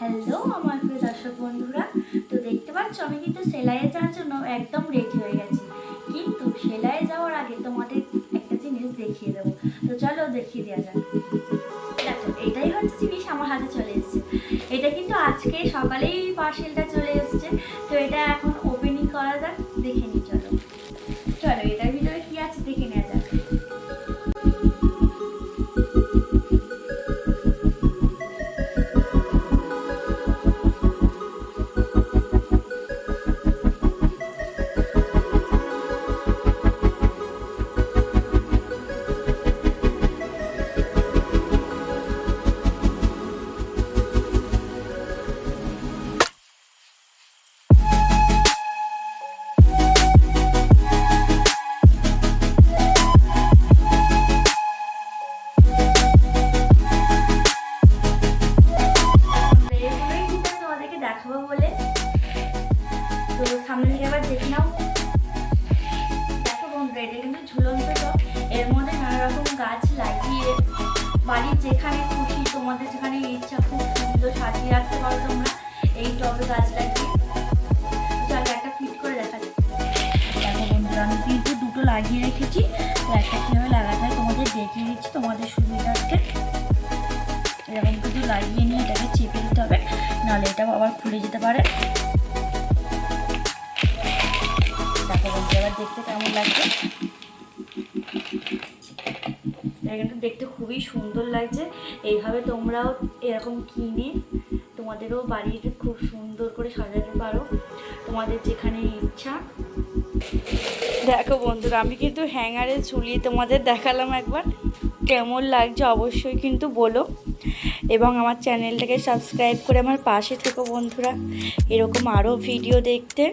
Hello আমার প্রিয় দর্শক বন্ধুরা। তো দেখতে পাচ্ছ, আমি কিন্তু সেলাইয়ে যাওয়ার জন্য একদম রেডি হয়ে গেছি। কিন্তু সেলাইয়ে যাওয়ার আগে তোমাদের একটা জিনিস দেখিয়ে দেবো। তো চলো দেখিয়ে দেওয়া যাক। দেখো, এটাই হচ্ছে জিনিস আমার হাতে চলে এসছে। এটা কিন্তু আজকে সকালেই পার্সেলটা চলে এসছে। তো এটা এখন ওপেনিং তো সামনে থেকে আবার দেখে নাও। দেখো বন্ধুরা কিন্তু ঝুলন্ত টব এর মধ্যে নানা রকম গাছ লাগিয়ে বাড়ির যেখানে খুশি, তোমাদের যেখানে ইচ্ছা, খুব সুন্দর সাজিয়ে রাখতে পারো তোমরা এই টবে গাছ লাগিয়ে। চলো একটা ফিট করে দেখা যাক। দেখো বন্ধুরা, আমি কিন্তু দুটো লাগিয়ে রেখেছি। তো একটা কীভাবে লাগাতে হয় তোমাদের দেখিয়ে দিচ্ছি তোমাদের সুবিধার্থে। এরকম কিছু লাগিয়ে নিয়ে এটাকে চেপে দিতে হবে, নাহলে এটা আবার খুলে যেতে পারে। দেখতে কেমন লাগছে? এটা দেখতে খুবই সুন্দর লাগছে। এইভাবে তোমরাও এরকম কিনে তোমাদেরও বাড়ির খুব সুন্দর করে সাজাতে পারো। তোমাদের যেখানে ইচ্ছা। দেখো বন্ধুরা, আমি কিন্তু হ্যাঙ্গারে ঝুলিয়ে তোমাদের দেখালাম একবার। কেমন লাগছে অবশ্যই কিন্তু বলো। এবং আমার চ্যানেলটাকে সাবস্ক্রাইব করে আমার পাশে থেকো বন্ধুরা। এরকম আরও ভিডিও দেখতে।